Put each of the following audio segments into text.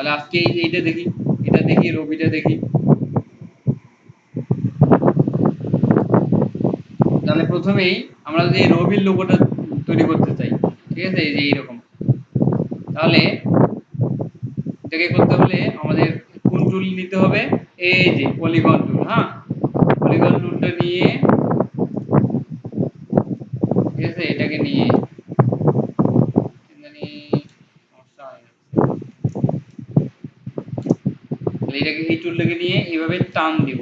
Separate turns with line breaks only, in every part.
তাহলে আজকে এইটা দেখি, এটা দেখি, রবিটা দেখি। তাহলে প্রথমেই আমরা যদি রবির লোগোটা তৈরি করতে চাই, ঠিক আছে? এই যে এইরকম। তাহলে এটাকে করতে হলে আমাদের কোন টুল নিতে হবে? এই যে পলিগন টুল হ্যাঁ? পলিগন টুলটা নিয়ে ঠিক আছে এটাকে নিয়ে টুলটাকে নিয়ে এইভাবে টান দিব।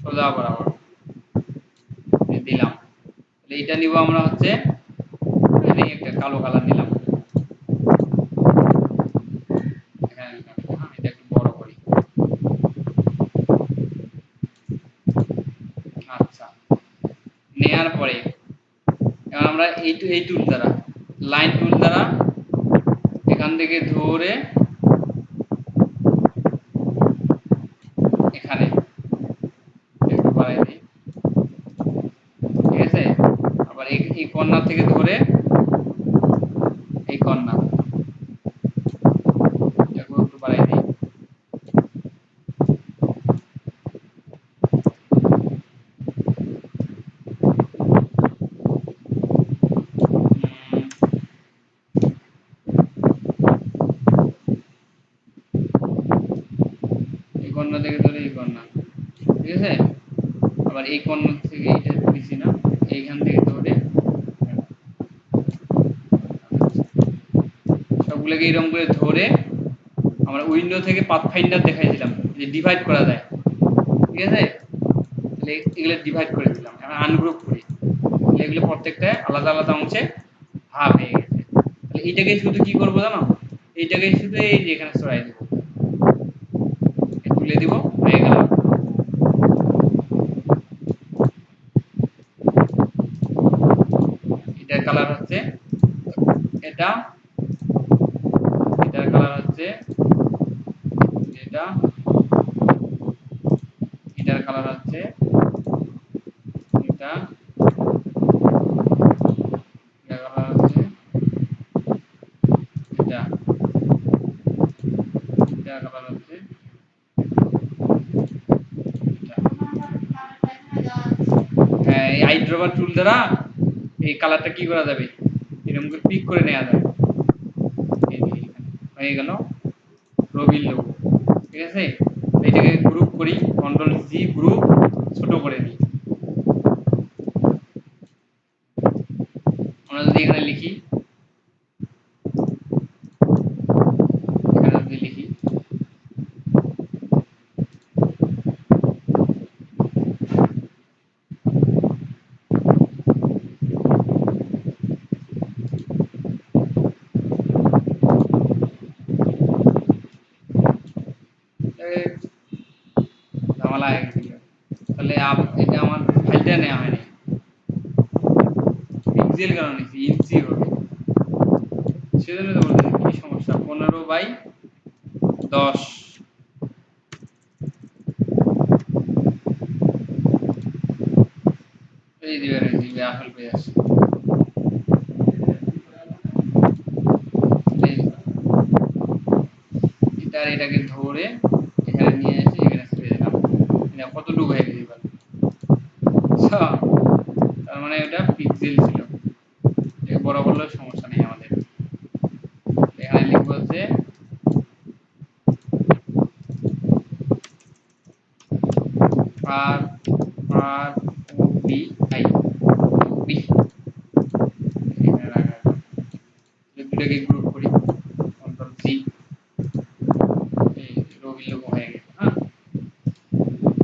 সোজা বরাবর। দিলাম। এইটা নিব আমরা হচ্ছে একটা কালো কালার নিলাম। আচ্ছা। নেয়ার পরে আমরা এই এই টুল দ্বারা, লাইন টুল দ্বারা এখান থেকে ধরে এখানে একটু বাড়াই দিই ঠিক আছে আবার কর্নার থেকে ধরে এই কর্নার একটু বাড়াই দিই কর্নার থেকে ধরে এই কর্নার ঠিক আছে আবার এই কর্নার থেকে এইটা দিছি না এইখান থেকে ধরে সবগুলোকে এরকম করে ধরে আমরা উইন্ডো থেকে পাথফাইন্ডার দেখাইছিলাম, যে ডিভাইড করা যায়। ঠিক আছে? তাহলে এগুলো ডিভাইড করে দিলাম এখন আনগ্রুপ করি। তাহলে এগুলো প্রত্যেকটা আলাদা আলাদা অংশে ভাগ হয়ে গেছে। তাহলে এইটাকে শুধু কি করব জানো? এইটাকে শুধু এই যে এখানে সরাই দেবো। তুলে দিব, হয়ে গেল। কালার হচ্ছে এটা এটার কালার হচ্ছে এটা এটার কালার হচ্ছে এটা এটার কালার হচ্ছে এটা এটার কালার হচ্ছে হ্যাঁ এই আইড্রোভার টুল দ্বারা এই কালারটা কি করা যাবে? এরকম করে পিক করে নেওয়া যাবে হয়ে গেল রবির লোগো ঠিক আছে? এটাকে গ্রুপ করি কন্ট্রোল জি গ্রুপ ছোট করে নিই। আমরা যদি এখানে লিখি এখানে যদি লিখি ঝামেলা হয়ে গেছিল তাহলে এটা আমার ফাইলটা নেওয়া হয়নি পিক্সেল কেন নিচ্ছি ইঞ্চি হবে সেজন্য তো বলতেছি কি সমস্যা পনেরো বাই দশ এই আপেল পেয়ে এটা এটাকে ধরে এখানে নিয়ে এসে এখানে ছেড়ে দিলাম কতটুকু হয়ে গেছে এবার তার মানে ওটা পিক্সেল ছিল। বড় করলেও সমস্যা নেই আমাদের। এখানে লিখব হচ্ছে আর আর বি আই বি দুটাকে গ্রুপ করি কন্ট্রোল সি রবি লোগো হয়ে গেছে হ্যাঁ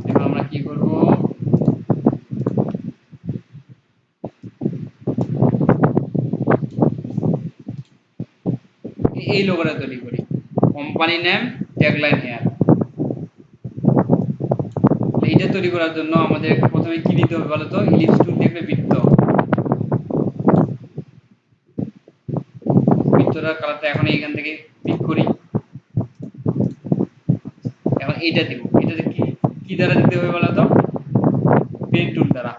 এখন আমরা কি করব এই লোগোটা তৈরি করি কোম্পানি নেম ট্যাগলাইন হেয়ার এইটা তৈরি করার জন্য আমাদের প্রথমে কি দিতে হবে বলতো? ইলিপস টুল দিয়ে বৃত্ত। বৃত্তটার কালারটা এখন এইখান থেকে পিক করি। এখন এইটা দিব। এটাতে কি কি দ্বারা দিতে হবে বলতো? পেন টুল দ্বারা।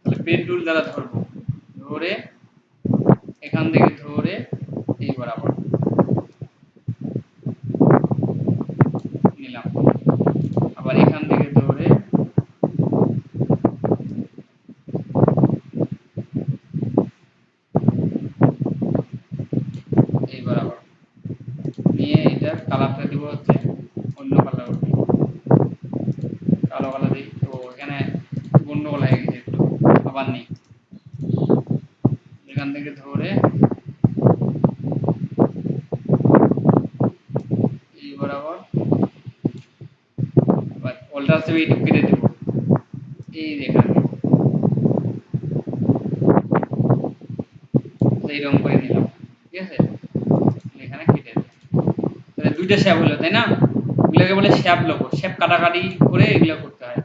তাহলে পেন টুল দ্বারা ধরবো। ধরে এখান থেকে আবার নেই এখান থেকে ধরে এই বরাবর এই এইরকম করে নিলাম, ঠিক আছে? এখানে কেটে তাহলে দুইটা শ্যাপ হলো, তাই না? এগুলোকে বলে শ্যাপ লোগো শ্যাপ কাটাকাটি করে এগুলো করতে হয়।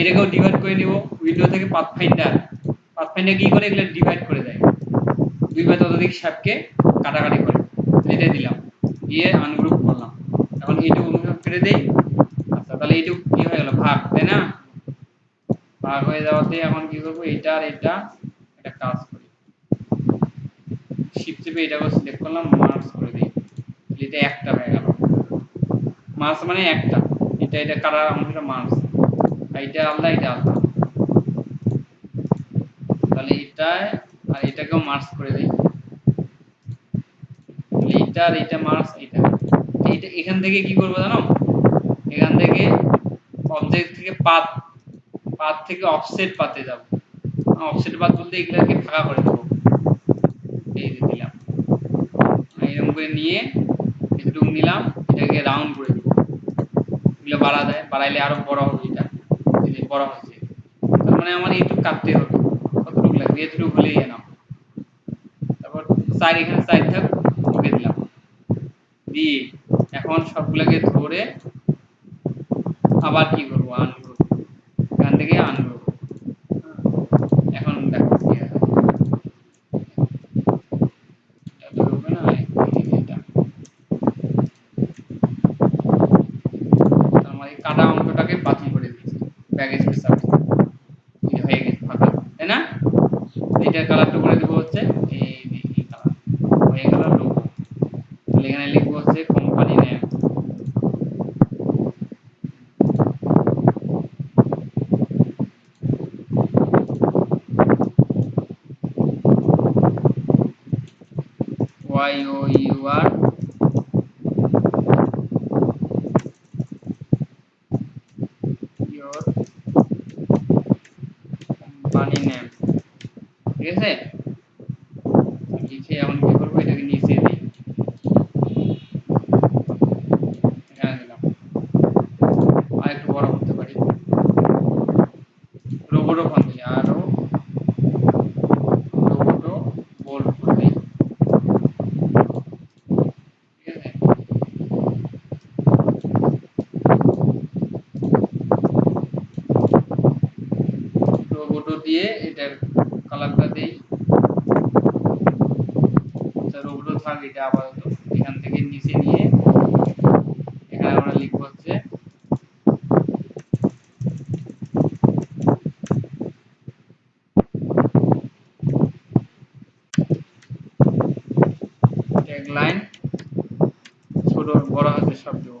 এটাকেও ডিভাইড করে নিব। উইন্ডো থেকে পাথফাইন্ডার পাথফাইন্ডার কি করে এগুলো ডিভাইড করে দেয়? দুই বা ততোধিক শ্যাপকে কাটাকাটি করে। এটা দিলাম। দিয়ে আনগ্রুপ করলাম। এখন এইটুকু কেটে দেই। আচ্ছা তাহলে এইটুকু কি হয়ে গেল? ভাগ, তাই না? ভাগ হয়ে যাওয়াতে এখন কি করব? এটা আর এটা একটা কাজ করি। শিফট চেপে এটাকে সিলেক্ট করলাম মার্কস করে দিই। এটা একটা হয়ে গেল। মার্কস মানে একটা। এটা এটা কালার অংশটা মার্কস এটা আলাদা এটা আলাদা। তাহলে এটা আর এটাকেও মার্কস করে দিই। এটা আর এটা মার্কস এটা এইটা এখান থেকে কি করব জানো? এখান থেকে অবজেক্ট থেকে পাত পাত থেকে অফসেট পাতে যাব। অফসেট পাত বলতে এগুলাকে ফাঁকা করে দেবো। এই যে দিলাম। এরকম করে নিয়ে এটুকু নিলাম, এটাকে রাউন্ড করে দেবো। এগুলো বাড়া দেয়, বাড়াইলে আরও বড় হবে এটা। বড় হচ্ছে তার মানে আমার এইটুকু কাটতে হবে। লাগবে এতটুকু হলেই এনাম তারপর সাইড এখানে সাইড থাক, ঢুকে দিলাম। দিয়ে এখন সবগুলোকে ধরে আবার কি করব? আনলো এখান থেকে আনব এখন দেখো কি হয় এটা তো হবে না এই যে এটা তার মানে কাটা অংশটাকে বাতিল করে দিয়েছি ব্যাগ স্পেস সার্ভিস এই হয়ে গেছে ফাঁকা তাই না এইটার কালারটা করে দেবো হচ্ছে এই কালার হয়ে গেল লোগো তাহলে এখানে লিখব হচ্ছে company name Y O U R your company name ঠিক আছে লিখে এখন কি করব এটাকে নিচে দিই এখানে দিলাম আর একটু বড় করতে পারি রোবটও ফোন দিই আরও রোবটও বোল্ড করে দিই ঠিক আছে রোবটও দিয়ে এটার কালারটা দেই আচ্ছা রোবটও থাক এটা আপাতত এখান থেকে নিচে নিয়ে এখানে আমরা লিখব হচ্ছে ট্যাগ লাইন ছোট বড় হাতে সব দেবো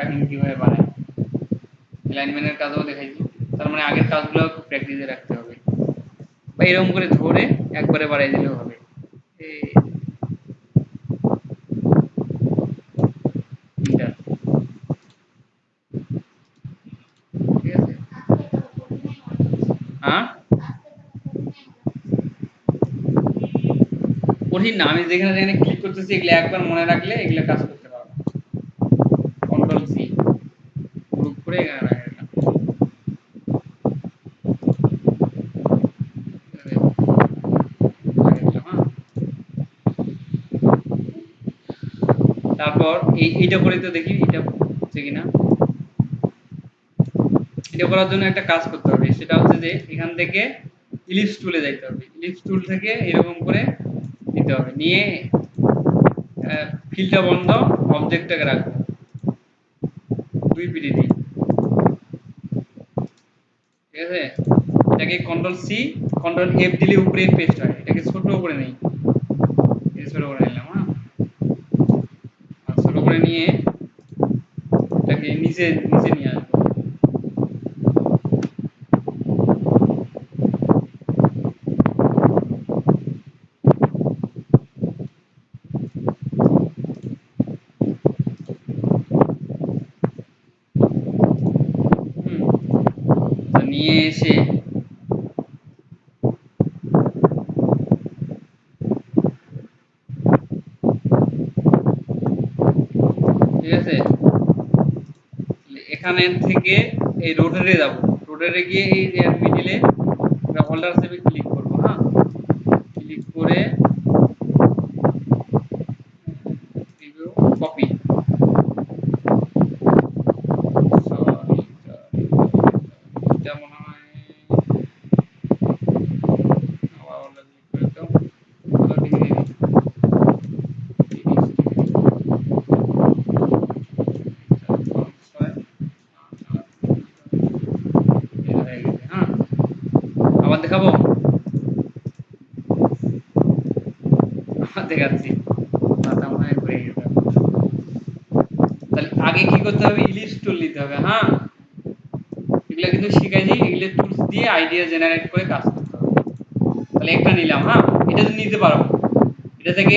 ট্র্যাকিং কীভাবে বাড়ায় অ্যালাইনমেন্টের কাজও দেখাইছি। তার মানে আগের কাজগুলো প্র্যাকটিসে রাখতে হবে। বা এরকম করে ধরে একবারে বাড়াই দিলেও হবে। হ্যাঁ? কঠিন না, আমি যেখানে যেখানে ক্লিক করতেছি, এগুলো একবার মনে রাখলে এগুলো কাজ করতে পারব কন্ট্রোল সি গ্রুপ করে এখানে রাখা গেলাম আগেরটা, হ্যাঁ? তারপর এই এইটা করে তো দেখি এটা হচ্ছে কিনা। এটা করার জন্য একটা কাজ করতে হবে, সেটা হচ্ছে যে এখান থেকে ইলিপস টুলে যাইতে হবে। ইলিপস টুল থেকে এরকম করে নিতে হবে। নিয়ে ফিল্ডটা বন্ধ অবজেক্টটাকে রাখব। দুই পিডি দিই ঠিক আছে? এটাকে কন্ট্রোল সি কন্ট্রোল এফ দিলে উপরে পেস্ট হয়। এটাকে ছোট করে নেই। ছোট করে নিলাম। করে নিয়ে এটাকে নিচে নিচে নিয়ে আসব হুম তো নিয়ে এসে ঠিক আছে এখানে থেকে এই রোটারে যাব। রোটারে গিয়ে এই মিডিলে হোল্ডার সেভে ক্লিক করব হ্যাঁ ক্লিক করে কপি এটা মনে হয় আবার হোল্ডার ক্লিক করে দাও হোল্ডার ডিগ্রি হ্যাঁ আবার দেখাবো মনে ঘুরে তাহলে আগে কি করতে হবে? ইলিশ টুল নিতে হবে হ্যাঁ? এগুলো কিন্তু এগুলো টুলস দিয়ে আইডিয়া জেনারেট করে কাজ করতে হবে। তাহলে একটা নিলাম হ্যাঁ? এটা নিতে পারব এটা থেকে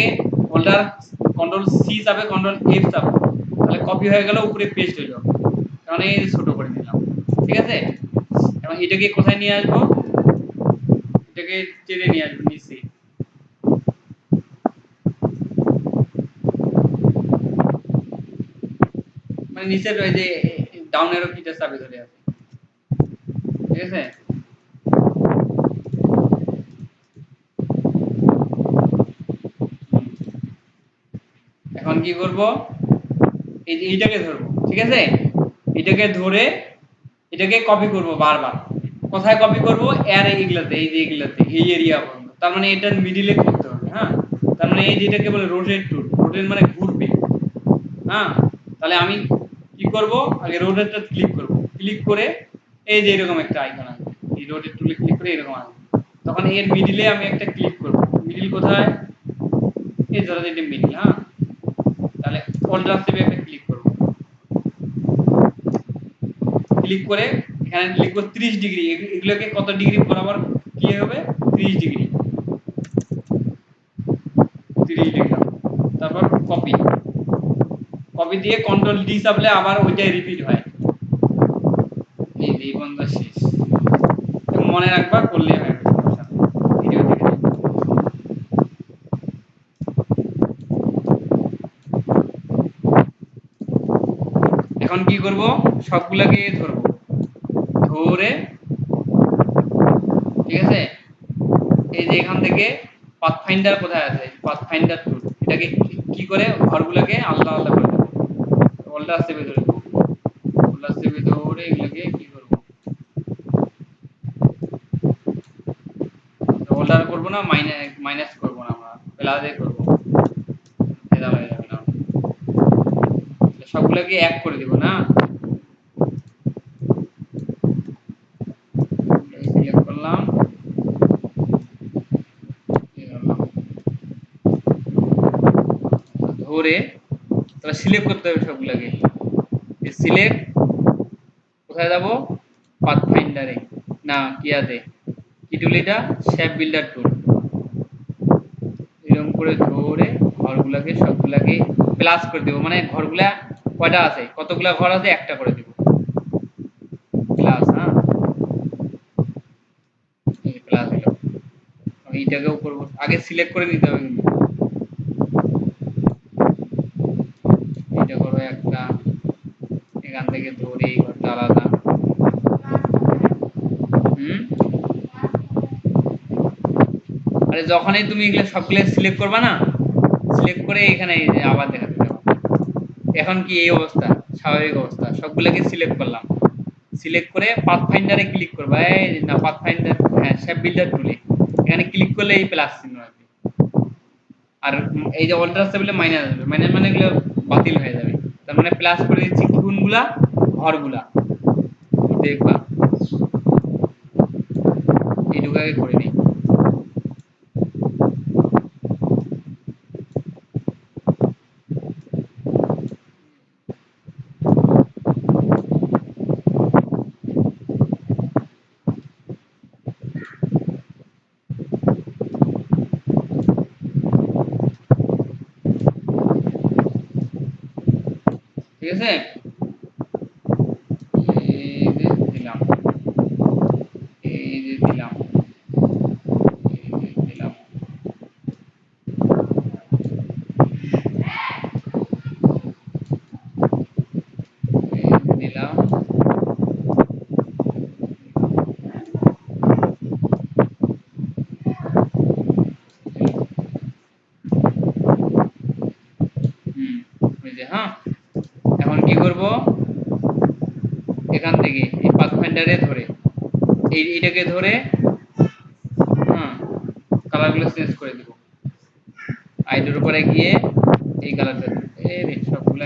হোল্ডার কন্ট্রোল সি চাপে কন্ট্রোল এফ চাপে। তাহলে কপি হয়ে গেল, উপরে পেস্ট হইল কারণ এই ছোট করে নিলাম। ঠিক আছে? এবং এটাকে কোথায় নিয়ে আসব? এটাকে টেনে নিয়ে আসব। মানে নিচের ওই যে ডাউন এরো কিটা চাপে ধরে আছে। ঠিক আছে? এখন কি করব? এইটাকে ধরবো, ঠিক আছে? এটাকে ধরে এটাকে কপি করব বারবার। কোথায় কপি করব? এর এইগুলাতে এই যে এইগুলাতে এই এরিয়া পর্যন্ত। তার মানে এটার মিডিলে করতে হবে হ্যাঁ? তার মানে এই যেটাকে বলে রোটেট টুল রোটেট মানে ঘুরবে হ্যাঁ? তাহলে আমি কি করব? আগে রোটেটটা ক্লিক করব। ক্লিক করে এই যে এরকম একটা আইকন আসবে এই রোটেট টুলে ক্লিক করে এরকম আসবে তখন এর মিডিলে আমি একটা ক্লিক করব। মিডিল কোথায়? এই ধরো এটা মিডিল হ্যাঁ? তাহলে হোল্ডার সেভে একটা ক্লিক করব। ক্লিক করে এখানে লিখব 30 ডিগ্রি এগুলোকে কত ডিগ্রি বরাবর কি হবে? 30 ডিগ্রি 30 ডিগ্রি তারপর কপি কপি দিয়ে কন্ট্রোল ডি চাপলে আবার ওইটাই রিপিট হয়। এই যে বন্ধ শেষ। মনে রাখবা করলে হয়। এখন কি করব? সবগুলোকে ধরবো। ধরে ঠিক আছে? এই যে এখান থেকে পাথফাইন্ডার কোথায় আছে? পাথফাইন্ডার টুল এটাকে কি- কি করে? ঘরগুলোকে আলাদা আলাদা করে ধরে এগুলোকে কি করব? করব না মাইনাস মাইনাস করব না আমরা প্লাসে করব। সবগুলোকে এক করে দিব না সিলেক্ট করলাম এই করলাম। ধরে তাহলে সিলেক্ট করতে হবে সবগুলোকে। সিলেক্ট কোথায় যাব? পাথ ফাইন্ডারে না কিয়াতে কি টুল এটা? শেপ বিল্ডার টুল এরকম করে ধরে ঘরগুলাকে, সবগুলাকে প্লাস করে দেবো। মানে ঘরগুলা কয়টা আছে? কতগুলা ঘর আছে? একটা করে দেবো। প্লাস হ্যাঁ? প্লাস এইটাকেও করব আগে সিলেক্ট করে নিতে হবে কিন্তু এটা করব একটা এখান থেকে ধরে এই ঘরটা আলাদা হুম আরে যখনই তুমি এগুলো সবগুলো সিলেক্ট করবা না সিলেক্ট করে এখানে আবার দেখাতে যাব এখন কি এই অবস্থা? স্বাভাবিক অবস্থা। সবগুলোকে সিলেক্ট করলাম। সিলেক্ট করে পাথ ফাইন্ডারে ক্লিক করবা। এই না পাথ ফাইন্ডার হ্যাঁ শেপ বিল্ডার টুলে এখানে ক্লিক করলে এই প্লাস চিহ্ন আসবে। আর এই যে অল্টার আসতে মাইনাস আসবে। মাইনাস মানে এগুলো বাতিল হয়ে যাবে। তার মানে প্লাস করে দিচ্ছি কোনগুলা? ঘরগুলা। দেখবা। এইটুকু আগে করে নিই। ঠিক আছে এই যে দিলাম এই যে দিলাম এই যে দিলাম এই যে দিলাম হুম ওই যে হ্যাঁ এখন কি করব এখান থেকে এই পাথফাইন্ডারে ধরে। এই এটাকে ধরে হ্যাঁ কালারগুলো চেঞ্জ করে দিব। আইডোর উপরে গিয়ে এই কালারটা এই রে, সবগুলো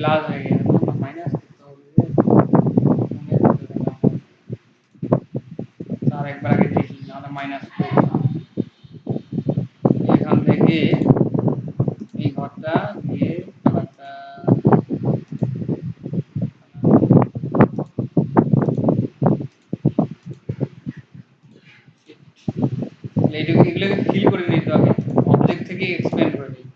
হলো রে সবগুলো প্লাস হয়ে গেছে মাইনাস করতে হবে তার একবার আগে দেখি নাহলে মাইনাস এখান থেকে এই ঘরটা দিয়ে কালারটা এইটুকু এগুলোকে ফিল করে নিতে হবে অবজেক্ট থেকে এক্সপ্যান্ড করে নিই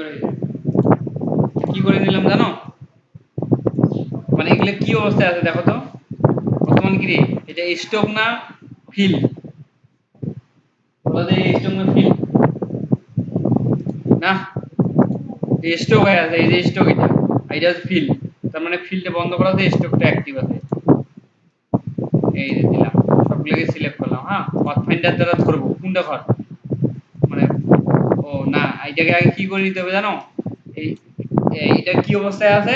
এইবারে কি করে নিলাম জানো? মানে এগুলো কি অবস্থায় আছে দেখো তো? বর্তমান কি রে? এটা স্টক না ফিল? বলো স্টক না ফিল? না? স্টক হয়ে আছে এই যে স্টক এটা এটা ফিল। তার মানে ফিল্ডে বন্ধ করা আছে স্টকটা অ্যাক্টিভ আছে। এই যে দিলাম, সবগুলোকে সিলেক্ট করলাম হ্যাঁ? পাথফাইন্ডার দ্বারা ধরবো, কোনটা ঘর এটাকে আগে কি করে নিতে হবে জানো? এটা কি অবস্থায় আছে?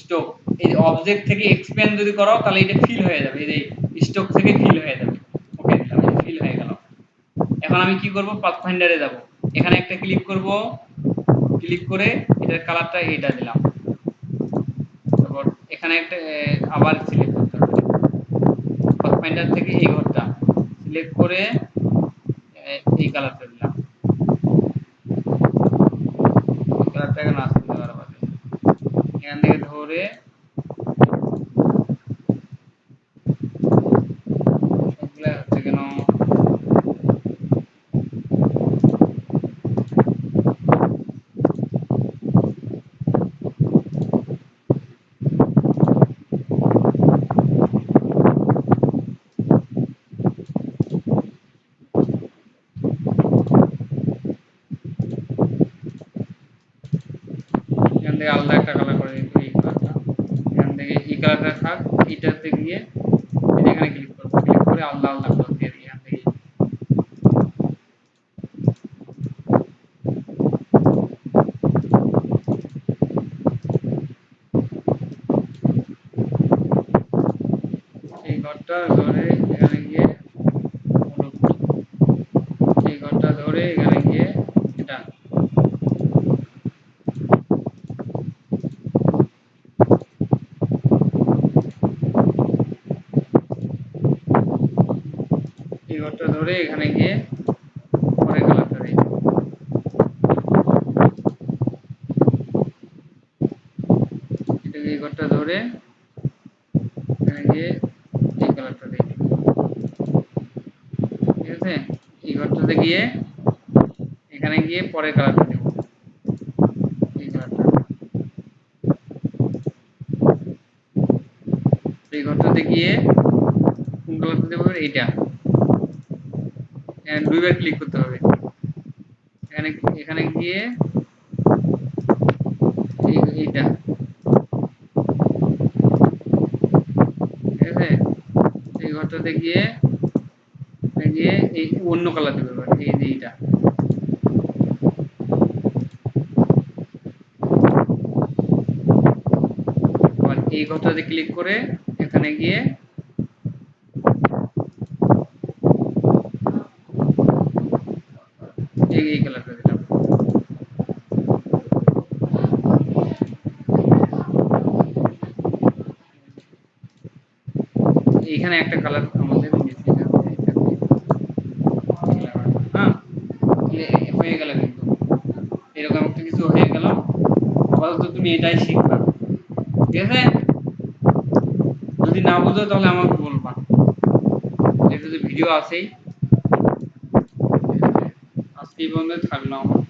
স্টক এই অবজেক্ট থেকে এক্সপ্যান্ড যদি করো, তাহলে এটা ফিল হয়ে যাবে। এই যে স্টক থেকে ফিল হয়ে যাবে। ওকে দিলাম ফিল হয়ে গেল। এখন আমি কি করব? পাথফাইন্ডারে যাব। এখানে একটা ক্লিক করব। ক্লিক করে এটার কালারটা এটা দিলাম। তারপর এখানে একটা আবার সিলেক্ট করতে হবে। পাথফাইন্ডার থেকে এই ঘরটা। সিলেক্ট করে এই কালারটা দিলাম। কালারটা এখানে আসতে পারবে এখান থেকে ধরে সবগুলা হচ্ছে কেন এখান থেকে আলাদা একটা কালার করে দিতে এই কালারটা এখান থেকে এই কালারটা থাক এইটাতে গিয়ে এটা এখানে ক্লিক করব ক্লিক করে আলাদা আলাদা কালার দিয়ে দিই এখান থেকে এই ঘরটা ধরে এখানে গিয়ে হলুদ এই ঘরটা ধরে এখানে গিয়ে এটা এই ঘরটা ধরে এখানে গিয়ে পরে দিই এটাকে এই ঘরটা ধরে, এখানে গিয়ে এই দিই ঠিক আছে? এই ঘরটাতে গিয়ে এখানে গিয়ে পরের কালারটা দেব এই ঘরটাতে গিয়ে কোন কালারটা দেবো এইটা। দুইবার ক্লিক করতে হবে। এখানে এখানে গিয়ে এইটা। ঠিক আছে? এই ঘরটাতে গিয়ে গিয়ে এই অন্য কালার দেবে এই যে এইটা। এই ঘরটাতে ক্লিক করে এখানে গিয়ে এই এই কালারটা দিলাম এইখানে একটা কালার আমাদের মিসিং আছে এটা দিয়ে। হ্যাঁ এ- এ- হয়ে গেল কিন্তু এরকম একটা কিছু হয়ে গেল আপাতত তুমি এটাই শিখবা ঠিক আছে যদি না বুঝো তাহলে আমাকে বলবা। এটা তো ভিডিও আছেই। আজকে এই পর্যন্ত থাকল আমার।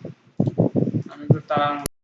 আমি তো তার